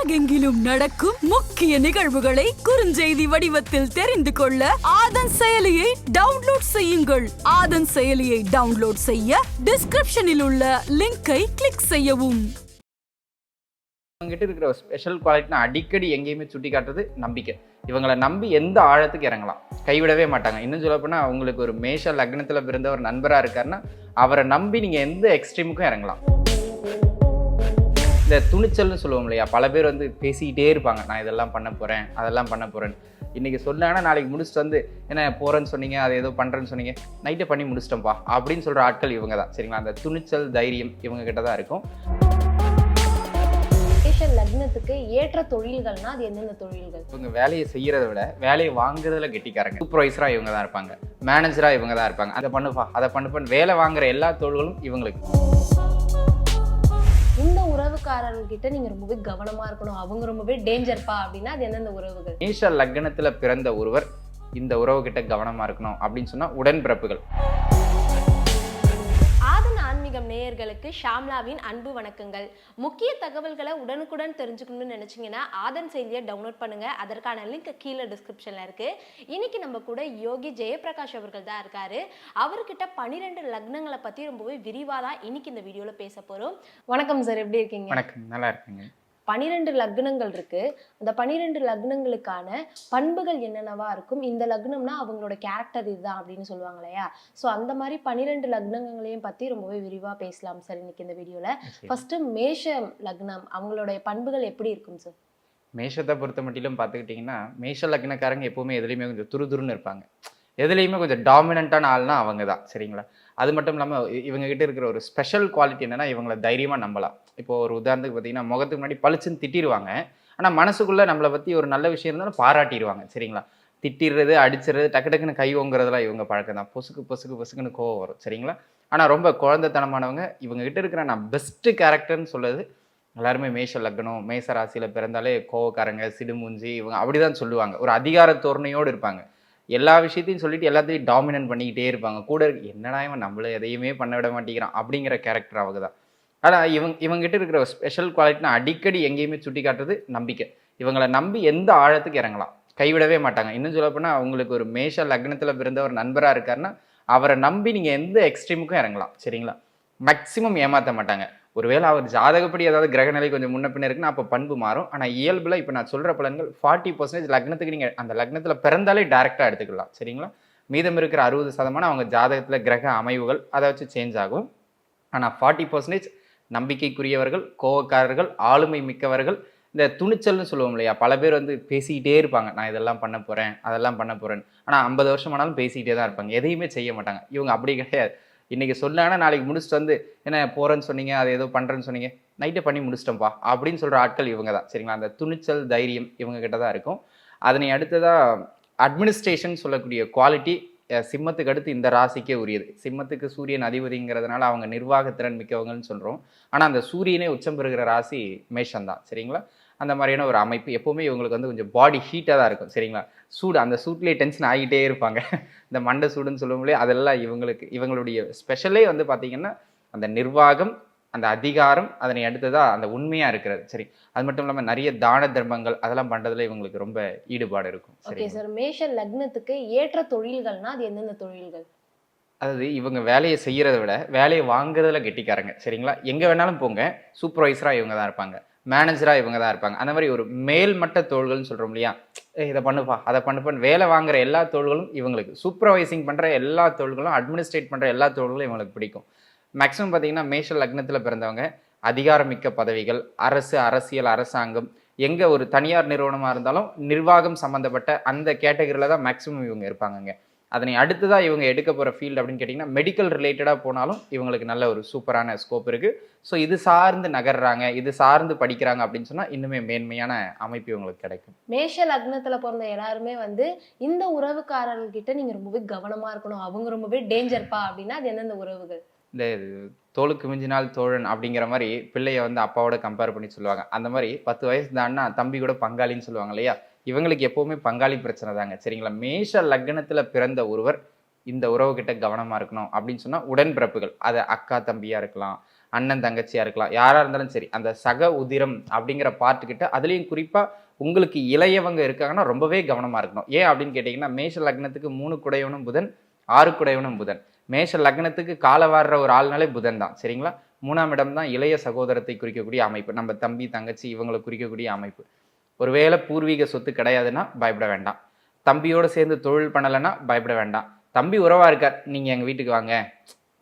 உலகெங்கிலும் நடக்கும் முக்கிய நிகழ்வுகளை குறுஞ்செய்தி வடிவத்தில் தெரிந்து கொள்ள ஆதன் செயலியை டவுன்லோட் செய்யுங்கள். ஆதன் செயலியை டவுன்லோட் செய்ய டிஸ்கிரிப்ஷனில் உள்ள லிங்கை கிளிக் செய்யவும். அவங்ககிட்ட இருக்கிற ஒரு ஸ்பெஷல் குவாலிட்டினா அடிக்கடி எங்கேயுமே சுட்டி காட்டுறது நம்பிக்கை. இவங்களை நம்பி எந்த ஆழத்துக்கு இறங்கலாம்? கைவிடவே மாட்டாங்க. இன்னும் சொல்ல போனால் அவங்களுக்கு ஒரு மேஷ லக்னத்தில் பிறந்த ஒரு நண்பராக இருக்காருன்னா அவரை நம்பி நீங்கள் எந்த எக்ஸ்ட்ரீமுக்கும் இறங்கலாம். இந்த துணிச்சல்னு சொல்லுவோம் இல்லையா? பல பேர் வந்து பேசிக்கிட்டே இருப்பாங்க. நான் இதெல்லாம் பண்ண போகிறேன் அதெல்லாம் பண்ண போகிறேன் இன்றைக்கி சொன்னாங்கன்னா நாளைக்கு முடிச்சுட்டு வந்து என்ன போகிறேன்னு சொன்னீங்க? அதை ஏதோ பண்ணுறேன்னு சொன்னீங்க. நைட்டே பண்ணி முடிச்சிட்டோம்ப்பா அப்படின்னு சொல்கிற ஆட்கள் இவங்க தான். சரிங்களா? அந்த துணிச்சல் தைரியம் இவங்க கிட்ட தான் இருக்கும். மேஷ லக்னத்துக்கு ஏற்ற தொழில்கள்னா அது எந்தெந்த தொழில்கள்? இவங்க வேலையை செய்யறதை விட வேலையை வாங்குறதுல கெட்டிக்காரங்க. சூப்பர்வைசரா இவங்க தான் இருப்பாங்க. மேனேஜரா இவங்க தான் இருப்பாங்க. அதை பண்ணுப்பா அதை பண்ணுப்பான்னு வேலை வாங்குற எல்லா தொழில்களும் இவங்களுக்கு. உறவுக்காரர்கிட்ட நீங்க ரொம்பவே கவனமா இருக்கணும். அவங்க ரொம்பவே டேஞ்சர்ப்பா அப்படின்னா அது எந்தெந்த உறவுகள்? மேஷ லக்னத்துல பிறந்த ஒருவர் இந்த உறவு கிட்ட கவனமா இருக்கணும் அப்படின்னு சொன்னா உடன்பிறப்புகள். நேயர்களுக்கு ஷாம்லாவின் அன்பு வணக்கங்கள். முக்கிய தகவல்களை உடனுக்குடன் தெரிஞ்சுக்கணும்னு நினைச்சீங்கன்னா ஆதன் செய்தியை டவுன்லோட் பண்ணுங்க. அதற்கான லிங்க் கீழே டிஸ்கிரிப்ஷனில் இருக்கு. இன்னைக்கு நம்ம கூட யோகி ஜெயபிரகாஷ் அவர்கள் தான் இருக்காரு. அவர்கிட்ட பன்னிரெண்டு லக்னங்களை பத்தி ரொம்பவே விரிவாக தான் இன்னைக்கு இந்த வீடியோல பேச போறோம். வணக்கம் சார் எப்படி இருக்கீங்க? வணக்கம் நல்லா இருக்குங்க. பனிரெண்டு லக்னங்கள் இருக்கு. அந்த பனிரெண்டு லக்னங்களுக்கான பண்புகள் என்னென்னவா இருக்கும்? இந்த லக்னம்னா அவங்களோட கேரக்டர் இதுதான் அப்படின்னு சொல்லுவாங்க இல்லையா? ஸோ அந்த மாதிரி பனிரெண்டு லக்னங்களையும் பத்தி ரொம்பவே விரிவா பேசலாம் சார் இன்னைக்கு இந்த வீடியோல ஃபர்ஸ்ட் மேஷ லக்னம் அவங்களுடைய பண்புகள் எப்படி இருக்கும் சார் மேஷத்தை பொறுத்த மட்டிலும் பார்த்துக்கிட்டிங்கன்னா மேஷ லக்னக்காரங்க எப்பவுமே எதுலேயுமே கொஞ்சம் துருதுருன்னு இருப்பாங்க. எதுலேயுமே கொஞ்சம் டாமினண்ட்டான ஆள்னா அவங்க தான் சரிங்களா? அது மட்டும் இல்லாமல் இவங்க கிட்ட இருக்கிற ஒரு ஸ்பெஷல் குவாலிட்டி என்னன்னா இவங்களை தைரியமாக நம்பலாம். இப்போ ஒரு உதாரணத்துக்கு பார்த்தீங்கன்னா முகத்துக்கு முன்னாடி பளிச்சுன்னு திட்டிடுவாங்க ஆனால் மனசுக்குள்ளே நம்மளை பற்றி ஒரு நல்ல விஷயம் இருந்தாலும் பாராட்டிடுவாங்க சரிங்களா? திட்டிடுறது அடிச்சிடுறது டக்கு டக்குன்னு கை ஓங்குறதுலாம் இவங்க பழக்கம் தான். பொசுக்கு பொசுக்கு பொசுக்குன்னு கோவம் வரும் சரிங்களா? ஆனால் ரொம்ப குழந்தைத்தனமானவங்க இவங்க கிட்ட இருக்கிற நான் பெஸ்ட்டு கேரக்டர்னு சொல்லுது எல்லாருமே மேஷ லக்னம் மேச ராசியில் பிறந்தாலே கோவக்காரங்க சிடுமூஞ்சி இவங்க அப்படி தான் சொல்லுவாங்க. ஒரு அதிகார தோரணையோடு இருப்பாங்க. எல்லா விஷயத்தையும் சொல்லிட்டு எல்லாத்தையும் டாமினன்ட் பண்ணிக்கிட்டே இருப்பாங்க. கூட இருக்கு, என்னடா இவன் நம்மள எதையுமே பண்ண விட மாட்டேங்கிறான் அப்படிங்கிற கேரக்டர் அவங்க தான். ஆனால் இவங்க இவங்ககிட்ட இருக்கிற ஒரு ஸ்பெஷல் குவாலிட்டினா அடிக்கடி எங்கேயுமே சுட்டி காட்டுறது நம்பிக்கை. இவங்களை நம்பி எந்த ஆழத்துக்கு இறங்கலாம்? கைவிடவே மாட்டாங்க. இன்னும் சொல்ல போனால் அவங்களுக்கு ஒரு மேஷ லக்னத்தில் பிறந்த ஒரு நண்பராக இருக்காருன்னா அவரை நம்பி நீங்கள் எந்த எக்ஸ்ட்ரீமுக்கும் இறங்கலாம். சரிங்களா? மேக்ஸிமம் ஏமாற்ற மாட்டாங்க. ஒருவேளை அவர் ஜாதகப்படி ஏதாவது கிரகநிலை கொஞ்சம் முன்ன பின்ன இருக்குன்னா அப்போ பண்பு மாறும். ஆனால் இயல்பில் இப்போ நான் சொல்கிற பலன்கள் ஃபார்ட்டி பர்சன்டேஜ் லக்னத்துக்கு நீங்கள் அந்த லக்னத்தில் பிறந்தாலே டேரெக்டாக எடுத்துக்கலாம். சரிங்களா? மீதம் இருக்கிற அறுபது சதமான அவங்க ஜாதகத்தில் கிரக அமைவுகள் அதை வச்சு சேஞ்ச் ஆகும். ஆனால் ஃபார்ட்டி பர்சன்டேஜ் நம்பிக்கைக்குரியவர்கள் கோவக்காரர்கள் ஆளுமை மிக்கவர்கள் இந்த துணிச்சல்னு சொல்லுவோம் இல்லையா? பல பேர் வந்து பேசிக்கிட்டே இருப்பாங்க. நான் இதெல்லாம் பண்ண போகிறேன் அதெல்லாம் பண்ண போகிறேன் ஆனால் ஐம்பது வருஷம் ஆனாலும் பேசிக்கிட்டே தான் இருப்பாங்க. எதையுமே செய்ய மாட்டாங்க. இவங்க அப்படி கிடையாது. இன்றைக்கி சொன்னாங்கன்னா நாளைக்கு முடிச்சுட்டு வந்து என்ன போகிறேன்னு சொன்னீங்க? அதை ஏதோ பண்ணுறேன்னு சொன்னீங்க? நைட்டே பண்ணி முடிச்சிட்டோம்ப்பா. அப்படின்னு சொல்கிற ஆட்கள் இவங்க தான். சரிங்களா? அந்த துணிச்சல் தைரியம் இவங்க கிட்ட தான் இருக்கும். அதனை அடுத்ததாக அட்மினிஸ்ட்ரேஷன் சொல்லக்கூடிய குவாலிட்டி சிம்மத்துக்கு அடுத்து இந்த ராசிக்கே உரியது. சிம்மத்துக்கு சூரியன் அதிபதிங்கிறதுனால அவங்க நிர்வாகத்திறன் மிக்கவங்கன்னு சொல்கிறோம் ஆனால் அந்த சூரியனே உச்சம் பெறுகிற ராசி மேஷம் தான். சரிங்களா? அந்த மாதிரியான ஒரு அமைப்பு எப்போவுமே இவங்களுக்கு வந்து கொஞ்சம் பாடி ஹீட்டாக தான் இருக்கும். சரிங்களா? சூடு அந்த சூட்லேயே டென்ஷன் ஆகிட்டே இருப்பாங்க. இந்த மண்டை சூடுன்னு சொல்லுவோம்லே அதெல்லாம் இவங்களுக்கு இவங்களுடைய ஸ்பெஷலே வந்து பார்த்திங்கன்னா அந்த நிர்வாகம் அந்த அதிகாரம் அதனை அடுத்ததா அந்த உண்மையாக இருக்கிறது. சரி அது மட்டும் இல்லாமல் நிறைய தான தர்மங்கள் அதெல்லாம் பண்ணுறதுல இவங்களுக்கு ரொம்ப ஈடுபாடு இருக்கும். ஓகே சரி. மேஷ லக்னத்துக்கு ஏற்ற தொழில்கள்னா அது எந்தெந்த தொழில்கள்? அதாவது இவங்க வேலையை செய்யறதை விட வேலையை வாங்குறதுல கெட்டிக்காரங்க. சரிங்களா? எங்க வேணாலும் போங்க. சூப்பர்வைசரா இவங்க தான் இருப்பாங்க. மேனேஜரா இவங்க தான் இருப்பாங்க. அந்த மாதிரி ஒரு மேல்மட்ட தொழில்கள்னு சொல்றோம் இல்லையா? இதை பண்ணுப்பா அதை பண்ணுப்பான்னு வேலை வாங்குற எல்லா தொழில்களும் இவங்களுக்கு. சூப்பர்வைசிங் பண்ற எல்லா தொழில்களும் அட்மினிஸ்ட்ரேட் பண்ற எல்லா தொழில்களும் இவங்களுக்கு பிடிக்கும். மேக்ஸிமம் பார்த்தீங்கன்னா மேஷ லக்னத்தில் பிறந்தவங்க அதிகாரமிக்க பதவிகள் அரசு அரசியல் அரசாங்கம் எங்கே ஒரு தனியார் நிறுவனமாக இருந்தாலும் நிர்வாகம் சம்மந்தப்பட்ட அந்த கேட்டகரியில் தான் மேக்ஸிமம் இவங்க இருப்பாங்கங்க. அதனை அடுத்ததா இவங்க எடுக்க போகிற ஃபீல்டு அப்படின்னு கேட்டிங்கன்னா மெடிக்கல் ரிலேட்டடாக போனாலும் இவங்களுக்கு நல்ல ஒரு சூப்பரான ஸ்கோப் இருக்குது ஸோ இது சார்ந்து நகர்றாங்க இது சார்ந்து படிக்கிறாங்க அப்படின்னு சொன்னால் இன்னுமே மேன்மையான அமைப்பு இவங்களுக்கு கிடைக்கும். மேஷ லக்னத்தில் பிறந்த எல்லாருமே வந்து இந்த உறவுக்காரர்கிட்ட நீங்கள் ரொம்பவே கவனமாக இருக்கணும். அவங்க ரொம்பவே டேஞ்சர்ப்பா அப்படின்னா அது எந்தெந்த உறவுகள்? இந்த தோளுக்கு மிஞ்சினால் தோழன் அப்படிங்கிற மாதிரி பிள்ளைய வந்து அப்பாவோட கம்பேர் பண்ணி சொல்லுவாங்க. அந்த மாதிரி பத்து வயசு தான்னா தம்பி கூட பங்காளின்னு சொல்லுவாங்க இல்லையா? இவங்களுக்கு எப்பவுமே பங்காளி பிரச்சனை தாங்க. சரிங்களா? மேஷ லக்னத்தில் பிறந்த ஒருவர் இந்த உறவு கிட்ட கவனமாக இருக்கணும் அப்படின்னு சொன்னால் உடன்பிறப்புகள். அது அக்கா தம்பியாக இருக்கலாம் அண்ணன் தங்கச்சியாக இருக்கலாம் யாராக இருந்தாலும் சரி அந்த சக உதிரம் அப்படிங்கிற பார்ட்டு கிட்ட அதுலேயும் குறிப்பாக உங்களுக்கு இளையவங்க இருக்காங்கன்னா ரொம்பவே கவனமாக இருக்கணும். ஏன் அப்படின்னு கேட்டிங்கன்னா மேஷ லக்னத்துக்கு மூணு குடையவனும் புதன் ஆறு குடையவனும் புதன். மேஷ லக்னத்துக்கு கால வாடுற ஒரு ஆள்னாலே புதன் தான் சரிங்களா? மூணாம் இடம் தான் இளைய சகோதரத்தை குறிக்கக்கூடிய அமைப்பு. நம்ம தம்பி தங்கச்சி இவங்களை குறிக்கக்கூடிய அமைப்பு. ஒருவேளை பூர்வீக சொத்து கிடையாதுன்னா பயப்பட வேண்டாம். தம்பியோடு சேர்ந்து தொழில் பண்ணலைன்னா பயப்பட வேண்டாம். தம்பி உறவாக இருக்கார் நீங்கள் எங்கள் வீட்டுக்கு வாங்க.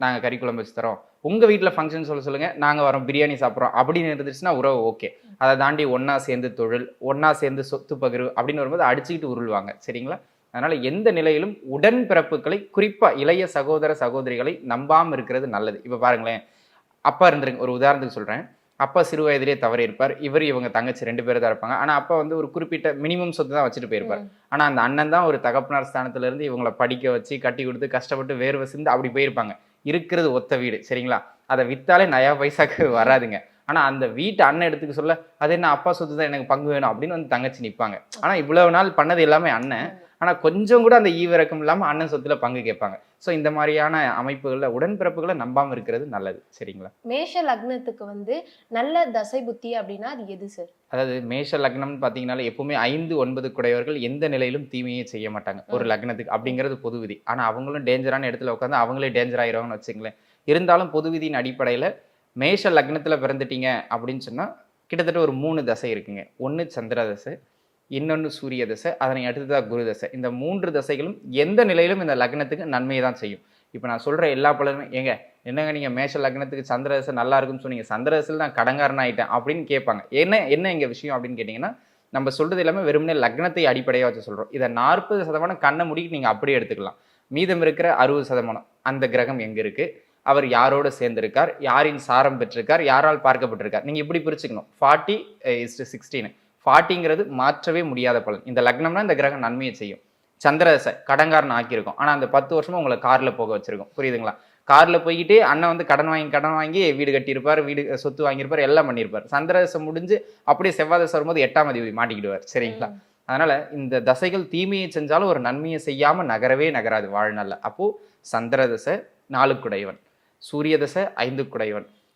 நாங்கள் கறி குழம்பு வச்சு தரோம். உங்கள் வீட்டில் ஃபங்க்ஷன் சொல்ல சொல்லுங்கள் நாங்கள் வரோம் பிரியாணி சாப்பிட்றோம் அப்படின்னு இருந்துச்சுன்னா உறவு ஓகே அதை தாண்டி ஒன்றா சேர்ந்து தொழில் ஒன்றா சேர்ந்து சொத்து பகிர்வு அப்படின்னு வரும்போது அடிச்சுக்கிட்டு உருள்வாங்க சரிங்களா? அதனால எந்த நிலையிலும் உடன் பிறப்புகளை குறிப்பா இளைய சகோதர சகோதரிகளை நம்பாம இருக்கிறது நல்லது. இப்ப பாருங்களேன் அப்பா இருந்திருங்க ஒரு உதாரணத்துக்கு சொல்றேன். அப்பா சிறு வயதிலே தவறி இருப்பார் இவர் இவங்க தங்கச்சி ரெண்டு பேரும் தான் இருப்பாங்க. ஆனா அப்பா வந்து ஒரு குறிப்பிட்ட மினிமம் சொத்து தான் வச்சுட்டு போயிருப்பார். ஆனா அந்த அண்ணன் தான் ஒரு தகப்பனார் ஸ்தானத்துல இருந்து இவங்களை படிக்க வச்சு கட்டி கொடுத்து கஷ்டப்பட்டு வேர்வை சிந்து அப்படி போயிருப்பாங்க. இருக்கிறது ஒத்த வீடு சரிங்களா? அதை வித்தாலே நயா பைசாக்கு வராதுங்க. ஆனா அந்த வீட்டு அண்ணன் எடுத்துக்க சொல்ல அது என்ன அப்பா சொத்து தான் எனக்கு பங்கு வேணும் அப்படின்னு வந்து தங்கச்சி நிப்பாங்க. ஆனா இவ்வளவு நாள் பண்ணது எல்லாமே அண்ணன். ஆனா கொஞ்சம் கூட அந்த ஈவிரக்கம் இல்லாம அண்ணன் சொத்துல பங்கு கேட்பாங்க. சோ இந்த மாதிரியான அமைப்புகள்ல உடன்பிறப்புகளை நம்பாம இருக்கிறது நல்லது. சரிங்களா? மேஷ லக்னத்துக்கு வந்து நல்ல தசை புத்தி அப்படின்னா அது எது சார் அதாவது மேஷ லக்னம்னு பார்த்தீங்கன்னாலே எப்பவுமே ஐந்து ஒன்பது குடையவர்கள் எந்த நிலையிலும் தீமையே செய்ய மாட்டாங்க. ஒரு லக்னத்துக்கு. அப்படிங்கிறது பொது விதி. ஆனா அவங்களும் டேஞ்சரான இடத்துல உட்காந்து அவங்களே டேஞ்சர் ஆயிடுவாங்கன்னு வச்சுங்களேன் இருந்தாலும் பொது விதியின் அடிப்படையில மேஷ லக்னத்துல பிறந்துட்டீங்க அப்படின்னு சொன்னா கிட்டத்தட்ட ஒரு மூணு தசை இருக்குங்க. ஒன்று சந்திர தசை இன்னொன்று சூரிய தசை அதனை அடுத்ததாக குரு தசை. இந்த மூன்று தசைகளும் எந்த நிலையிலும் இந்த லக்னத்துக்கு நன்மையை தான் செய்யும். இப்போ நான் சொல்கிற எல்லா பலருமே ஏங்க என்னங்க நீங்கள் மேஷ லக்னத்துக்கு சந்திர தசை நல்லா இருக்குன்னு சொன்னீங்க சந்திர தசையில் நான் கடங்காரன் ஆகிட்டேன் அப்படின்னு கேட்பாங்க. என்ன என்ன எங்கள் விஷயம் அப்படின்னு கேட்டிங்கன்னா நம்ம சொல்கிறது எல்லாமே வெறுமனே லக்னத்தை அடிப்படையாக வச்சு சொல்கிறோம் இதை நாற்பது சதமானம் கண்ணை முடிக்கு நீங்கள் அப்படியே எடுத்துக்கலாம். மீதம் இருக்கிற அறுபது சதமானம் அந்த கிரகம் எங்கே இருக்குது அவர் யாரோட சேர்ந்திருக்கார்? யாரின் சாரம் பெற்றிருக்கார்? யாரால் பார்க்கப்பட்டிருக்கார்? நீங்கள் இப்படி பிரிச்சுக்கணும். ஃபார்ட்டி இஸ்டு சிக்ஸ்டீன் பாட்டிங்கிறது மாற்றவே முடியாத பலன். இந்த லக்னம்னா இந்த கிரகம் நன்மையை செய்யும். சந்திரதசை கடன்காரன் ஆக்கியிருக்கும். ஆனால் அந்த பத்து வருஷமா உங்களை காரில் போக வச்சுருக்கோம். புரியுதுங்களா? காரில் போய்கிட்டே அண்ணன் வந்து கடன் வாங்கி கடன் வாங்கி வீடு கட்டியிருப்பார் வீடு சொத்து வாங்கியிருப்பார் எல்லாம் பண்ணியிருப்பார். சந்திரதசை முடிஞ்சு அப்படியே செவ்வாதசை வரும்போது எட்டாம் அதிபதி மாட்டிக்கிடுவார். சரிங்களா? அதனால் இந்த தசைகள் தீமையை செஞ்சாலும் ஒரு நன்மையை செய்யாமல் நகரவே நகராது வாழ்நாளில். அப்போது சந்திரதசை நாலு குடையவன் சூரிய தசை ஐந்து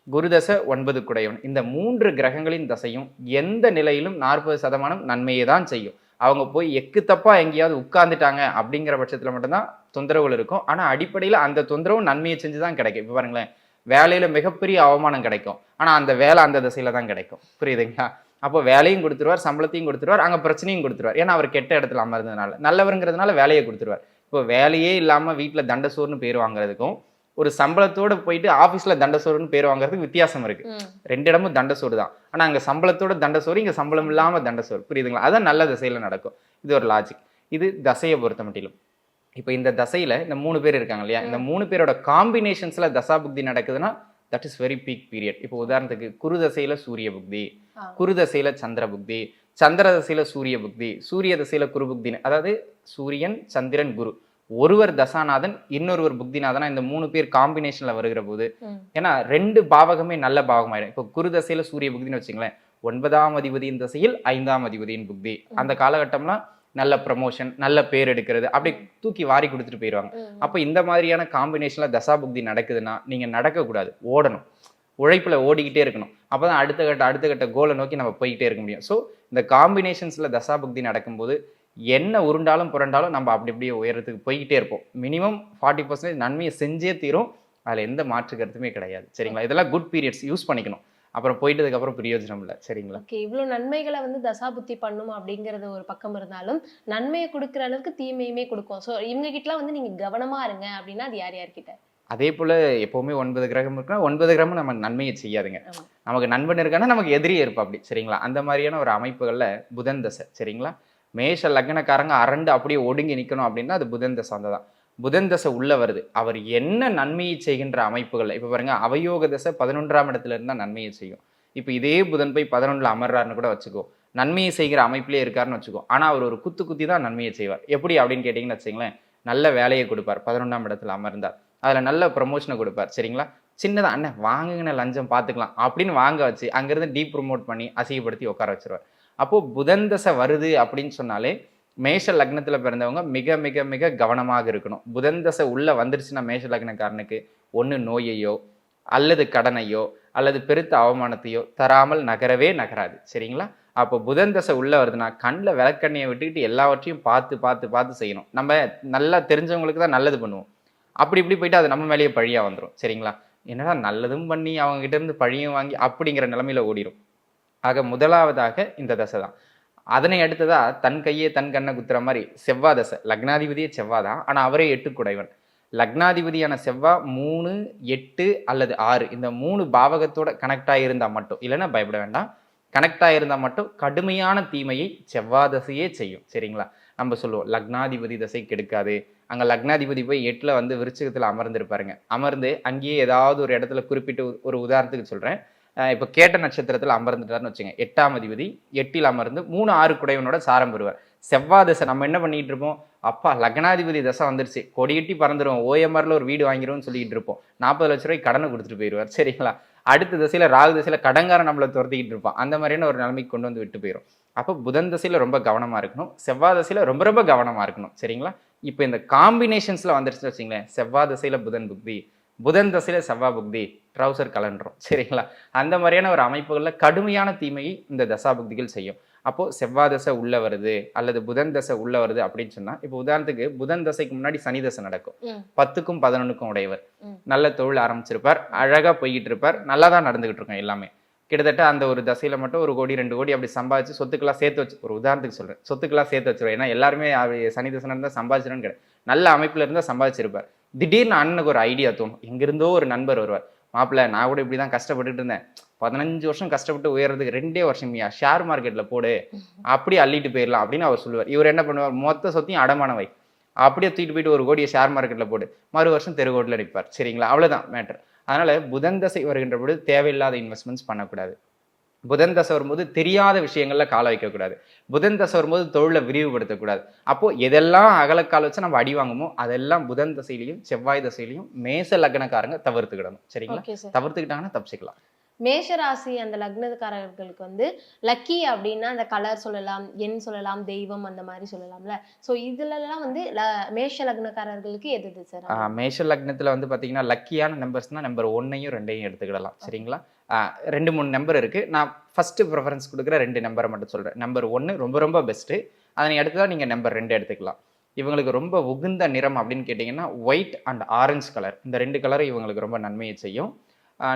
குருதசை ஒன்பது குடையவன். இந்த மூன்று கிரகங்களின் தசையும் எந்த நிலையிலும் நாற்பது சதமானம் நன்மையை தான் செய்யும். அவங்க போய் எக்கு தப்பா எங்கேயாவது உட்கார்ந்துட்டாங்க அப்படிங்கிற பட்சத்தில் மட்டும்தான் தொந்தரவுகள் இருக்கும். ஆனால் அடிப்படையில் அந்த தொந்தரவும் நன்மையை செஞ்சு தான் கிடைக்கும். இப்போ பாருங்களேன் வேலையில் மிகப்பெரிய அவமானம் கிடைக்கும். ஆனால் அந்த வேலை அந்த தசையில் தான் கிடைக்கும். புரியுதுங்களா? அப்போ வேலையும் கொடுத்துருவார் சம்பளத்தையும் கொடுத்துருவார் அங்கே பிரச்சனையும் கொடுத்துருவார். ஏன்னா அவர் கெட்ட இடத்துல அமர்ந்ததுனால. நல்லவருங்கிறதுனால வேலையை கொடுத்துருவார். இப்போ வேலையே இல்லாம வீட்டுல தண்டசோர்னு பேர் வாங்குறதுக்கும் ஒரு சம்பளத்தோட போயிட்டு ஆபீஸ்ல தண்டசோறுன்னு பேர் வாங்குறதுக்கு வித்தியாசம் இருக்கு. ரெண்டு இடமும் தண்டசோறு தான். ஆனா அங்க சம்பளத்தோட தண்டசோறு இங்க சம்பளம் இல்லாம தண்டசோறு புரியுதுங்களா? அதான் நல்ல திசையில நடக்கும். இது ஒரு லாஜிக் இது தசையை பொறுத்த மட்டிலும். இப்போ இந்த தசையில இந்த மூணு பேர் இருக்காங்க இல்லையா? இந்த மூணு பேரோட காம்பினேஷன்ஸ்ல தசா புக்தி நடக்குதுன்னா that is very peak period இப்போ உதாரணத்துக்கு குரு தசையில சூரிய புக்தி. குரு தசையில சந்திர புக்தி சந்திர தசையில சூரிய புக்தி சூரிய தசையில குரு புக்தின்னு அதாவது சூரியன் சந்திரன் குரு. ஒருவர் தசாநாதன் இன்னொருவர் புக்திநாதனா இந்த மூணு பேர் காம்பினேஷன்ல வருகிற போது. ஏன்னா ரெண்டு பாவகமே நல்ல பாவமாயிடும் இப்போ குரு தசையில சூரிய புக்தின்னு வச்சுங்களேன் ஒன்பதாம் அதிபதியின் தசையில் ஐந்தாம் அதிபதியின் புக்தி அந்த காலகட்டம்லாம் நல்ல ப்ரமோஷன் நல்ல பேர் எடுக்கிறது அப்படி தூக்கி வாரி கொடுத்துட்டு போயிடுவாங்க. அப்போ இந்த மாதிரியான காம்பினேஷன்ல தசா புக்தி நடக்குதுன்னா நீங்க நடக்கக்கூடாது ஓடணும். உழைப்புல ஓடிக்கிட்டே இருக்கணும். அப்பதான் அடுத்த கட்ட அடுத்த கட்ட கோலை நோக்கி நம்ம போய்கிட்டே இருக்க முடியும். ஸோ இந்த காம்பினேஷன்ஸ்ல தசா புக்தி நடக்கும்போது என்ன உருண்டாலும் புரண்டாலும் நம்ம அப்படி அப்படியே உயரத்துக்கு போய்கிட்டே இருப்போம். மினிமம் ஃபார்ட்டி பர்சன்டேஜ் நன்மையை செஞ்சே தீரும். அதுல எந்த மாற்று கருத்துமே கிடையாது. சரிங்களா? இதெல்லாம் குட் பீரியட்ஸ் யூஸ் பண்ணிக்கணும். அப்புறம் போயிட்டதுக்கு அப்புறம் பிரயோஜனம் இல்லை. சரிங்களா? ஓகே இவ்வளவு நன்மைகளை வந்து தசாபுத்தி பண்ணும் அப்படிங்கறது ஒரு பக்கம் இருந்தாலும் நன்மையை கொடுக்குற அளவுக்கு தீமையுமே கொடுக்கும். ஸோ இவங்க கிட்டலாம் வந்து நீங்க கவனமா இருங்க அப்படின்னா அது யார் யார்கிட்ட? அதே போல எப்பவுமே ஒன்பது கிரகம் இருக்குன்னா ஒன்பது கிரகமும் நம்ம நன்மையை செய்யாதுங்க. நமக்கு நண்பன் இருக்கான்னா நமக்கு எதிரி இருப்பா அப்படி சரிங்களா? அந்த மாதிரியான ஒரு அமைப்புகள்ல புதன் தசை. சரிங்களா? மேஷ லக்னக்காரங்க அரண்டு அப்படியே ஒடுங்கி நிற்கணும் அப்படின்னா அது புதன் தசை தான். புதன் தசை உள்ளே வருது. அவர் என்ன நன்மையை செய்கின்ற அமைப்புகள்? இப்போ பாருங்க அவயோக தசை பதினொன்றாம் இடத்துல இருந்தால் நன்மையை செய்யும். இப்போ இதே புதன் போய் பதினொன்றில் அமர்றாருன்னு கூட வச்சுக்கோ. நன்மையை செய்கிற அமைப்பிலே இருக்காருன்னு வச்சுக்கோ. ஆனால் அவர் ஒரு குத்து குத்தி தான் நன்மையை செய்வார். எப்படி அப்படின்னு கேட்டிங்கன்னு வச்சுங்களேன் நல்ல வேலையை கொடுப்பார். பதினொன்றாம் இடத்துல அமர்ந்தார். அதில் நல்ல ப்ரமோஷனை கொடுப்பார். சரிங்களா? சின்னதா அண்ணன் வாங்குங்கண்ணே லஞ்சம் பார்த்துக்கலாம் அப்படின்னு வாங்க வச்சு அங்கேருந்து டீப் ப்ரொமோட் பண்ணி அசிங்கப்படுத்தி உட்கார வச்சிருவார். அப்போது புதன் தசை வருது அப்படின்னு சொன்னாலே மேஷ லக்னத்தில் பிறந்தவங்க மிக மிக மிக கவனமாக இருக்கணும். புதன் தசை உள்ளே வந்துருச்சுன்னா மேஷ லக்னக்காரனுக்கு ஒன்று நோயையோ அல்லது கடனையோ அல்லது பெருத்த அவமானத்தையோ தராமல் நகரவே நகராது. சரிங்களா? அப்போ புதன் தசை உள்ளே வருதுன்னா கண்ணில் விளக்கண்ணையை விட்டுக்கிட்டு எல்லாவற்றையும் பார்த்து பார்த்து பார்த்து செய்யணும். நம்ம நல்லா தெரிஞ்சவங்களுக்கு தான் நல்லது பண்ணுவோம். அப்படி இப்படி போயிட்டு அது நம்ம மேலேயே பழியாக வந்துடும் சரிங்களா? என்னடா நல்லதும் பண்ணி அவங்ககிட்ட இருந்து பழியும் வாங்கி அப்படிங்கிற நிலமையில ஓடிடும் ஆக முதலாவதாக இந்த தசை தான். அதனை அடுத்ததா தன் கையே தன் கண்ணை குத்துற மாதிரி செவ்வாய் தசை. லக்னாதிபதியே செவ்வா தான். ஆனால் அவரே எட்டு குடைவன். லக்னாதிபதியான செவ்வாய் மூணு எட்டு அல்லது ஆறு. இந்த மூணு பாவகத்தோட கனெக்ட் ஆகியிருந்தால் மட்டும். இல்லைன்னா பயப்பட வேண்டாம். கனெக்ட் ஆகியிருந்தால் மட்டும் கடுமையான தீமையை செவ்வாய் தசையே செய்யும். சரிங்களா? நம்ம சொல்லுவோம் லக்னாதிபதி தசை கெடுக்காது. அங்கே லக்னாதிபதி போய் எட்டில் வந்து விருச்சகத்தில் அமர்ந்திருப்பாருங்க. அமர்ந்து அங்கேயே ஏதாவது ஒரு இடத்துல குறிப்பிட்டு ஒரு உதாரணத்துக்கு சொல்கிறேன் இப்போ கேட்ட நட்சத்திரத்தில் அமர்ந்துட்டார்னு வச்சுங்க. எட்டாம் அதிபதி எட்டில் அமர்ந்து மூணு ஆறு குடைவனோட சாரம் பெறுவார். செவ்வாய் தசை நம்ம என்ன பண்ணிட்டு இருப்போம்? அப்பா லக்னாதிபதி தசை வந்துருச்சு. கொடியட்டி பறந்துடும் ஓஎம்ஆரில் ஒரு வீடு வாங்கிடுவோம்னு சொல்லிட்டு இருப்போம். நாற்பது லட்ச ரூபாய் கடனை கொடுத்துட்டு போயிடுவார். சரிங்களா? அடுத்த தசையில் ராகு தசையில் கடங்காரன் நம்மளை துரத்திக்கிட்டு இருப்பான். அந்த மாதிரியான ஒரு நிலைமைக்கு கொண்டு வந்து விட்டு போயிடும் அப்போ புதன் தசையில் ரொம்ப கவனமாக இருக்கணும். செவ்வாய் தசையில் ரொம்ப ரொம்ப கவனமாக இருக்கணும். சரிங்களா? இப்போ இந்த காம்பினேஷன்ஸில் வந்துருச்சுன்னு வச்சிங்களேன். செவ்வாய் தசையில் புதன் புக்தி புதன் தசையில செவ்வாய் புக்தி ட்ரௌசர் கலண்டுரும் சரிங்களா? அந்த மாதிரியான ஒரு அமைப்புகளில் கடுமையான தீமையை இந்த தசா புக்திகள் செய்யும். அப்போ செவ்வாய் தசை உள்ள வருது அல்லது புதன் தசை உள்ள வருது அப்படின்னு சொன்னா இப்போ உதாரணத்துக்கு புதன் தசைக்கு முன்னாடி சனி தசை நடக்கும். பத்துக்கும் பதினொன்றுக்கும் உடையவர். நல்ல தொழில் ஆரம்பிச்சிருப்பார். அழகா போய்கிட்டு இருப்பார். நல்லா தான் நடந்துகிட்டு இருக்கும் எல்லாமே. கிட்டத்தட்ட அந்த ஒரு தசையில மட்டும் ஒரு கோடி ரெண்டு கோடி அப்படி சம்பாதிச்சு சொத்துக்கெல்லாம் சேர்த்து வச்சு ஒரு உதாரணத்துக்கு சொல்றேன். சொத்துக்கெல்லாம் சேர்த்து வச்சிருவேன் ஏன்னா எல்லாருமே சனி தசை இருந்தால் சம்பாதிச்சிடன்னு கிடையாது நல்ல அமைப்புல இருந்தால் சம்பாதிச்சிருப்பார். திடீர்னு அண்ணனுக்கு ஒரு ஐடியா தோணும். எங்கிருந்தோ ஒரு நண்பர் வருவார். மாப்பிள்ள நான் கூட இப்படி தான் கஷ்டப்பட்டுட்டு இருந்தேன். பதினஞ்சு வருஷம் கஷ்டப்பட்டு உயர்றதுக்கு ரெண்டே வருஷம்யா ஷேர் மார்க்கெட்டில் போடு. அப்படியே அள்ளிட்டு போயிடலாம் அப்படின்னு அவர் சொல்லுவார். இவர் என்ன பண்ணுவார்? மொத்த சொத்தையும் அடமானம் வை. அப்படியே தூக்கிட்டு போயிட்டு ஒரு கோடியை ஷேர் மார்க்கெட்டில் போடு. மறு வருஷம் தெருகோட்டில் நிற்பார். சரிங்களா? அவ்வளோதான் மேட்டர் அதனால் புதன் தசை வருகின்ற பொழுது தேவையில்லாத இன்வெஸ்ட்மெண்ட்ஸ் பண்ணக்கூடாது. புதன் தசை வரும்போது தெரியாத விஷயங்கள்ல கால வைக்கக்கூடாது. புதன் தசை வரும்போது தொழிலை விரிவுபடுத்தக்கூடாது. அப்போ எதெல்லாம் அகலக்கால் வச்சு நம்ம அடி வாங்குமோ அதெல்லாம் புதன் தசையிலையும் செவ்வாய் தசையிலையும் மேச லக்னக்காரங்க தவிர்த்துக்கிடணும். சரிங்களா? தவிர்த்துக்கிட்டாங்கன்னா தப்பிச்சுக்கலாம். மேஷராசி அந்த லக்னக்காரர்களுக்கு வந்து லக்கி அப்படின்னா அந்த கலர் சொல்லலாம் எண் சொல்லலாம் தெய்வம் அந்த மாதிரி சொல்லலாம்ல. ஸோ இதுலலாம் வந்து மேஷ லக்னக்காரர்களுக்கு எது சார்? மேஷ லக்னத்துல வந்து பாத்தீங்கன்னா லக்கியான நம்பர்ஸ்னா நம்பர் ஒன்னையும் ரெண்டையும் எடுத்துக்கிடலாம். சரிங்களா? ரெண்டு மூணு நம்பர் இருக்குது நான் ஃபஸ்ட்டு ப்ரிஃபரன்ஸ் கொடுக்குற ரெண்டு நம்பரை மட்டும் சொல்கிறேன் நம்பர் ஒன்று ரொம்ப ரொம்ப பெஸ்ட்டு அதனை அடுத்ததான் நீங்கள் நம்பர் ரெண்டு எடுத்துக்கலாம். இவங்களுக்கு ரொம்ப உகுந்த நிறம் அப்படின்னு கேட்டிங்கன்னா ஒயிட் அண்ட் ஆரஞ்சு கலர் இந்த ரெண்டு கலரும் இவங்களுக்கு ரொம்ப நன்மையை செய்யும்.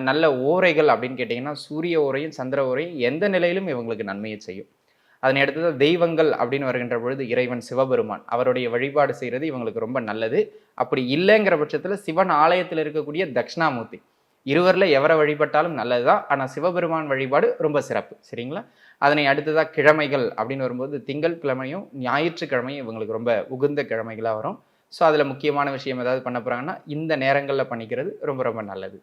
நல்ல ஓரைகள் அப்படின்னு கேட்டிங்கன்னா சூரிய ஓரையும் சந்திர ஓரையும் எந்த நிலையிலும் இவங்களுக்கு நன்மையை செய்யும். அதனை அடுத்தது தெய்வங்கள் அப்படின்னு வருகின்ற பொழுது இறைவன் சிவபெருமான். அவருடைய வழிபாடு செய்கிறது இவங்களுக்கு ரொம்ப நல்லது. அப்படி இல்லைங்கிற பட்சத்தில் சிவன் ஆலயத்தில் இருக்கக்கூடிய தட்சிணாமூர்த்தி. இருவரில் எவரை வழிபட்டாலும் நல்லது தான் ஆனால் சிவபெருமான் வழிபாடு ரொம்ப சிறப்பு. சரிங்களா? அதனை அடுத்ததாக கிழமைகள் அப்படின்னு வரும்போது திங்கள் கிழமையும் ஞாயிற்றுக்கிழமையும் இவங்களுக்கு ரொம்ப உகுந்த கிழமைகளாக வரும். ஸோ அதில் முக்கியமான விஷயம் ஏதாவது பண்ண போகிறாங்கன்னா இந்த நேரங்களில் பண்ணிக்கிறது ரொம்ப ரொம்ப நல்லது.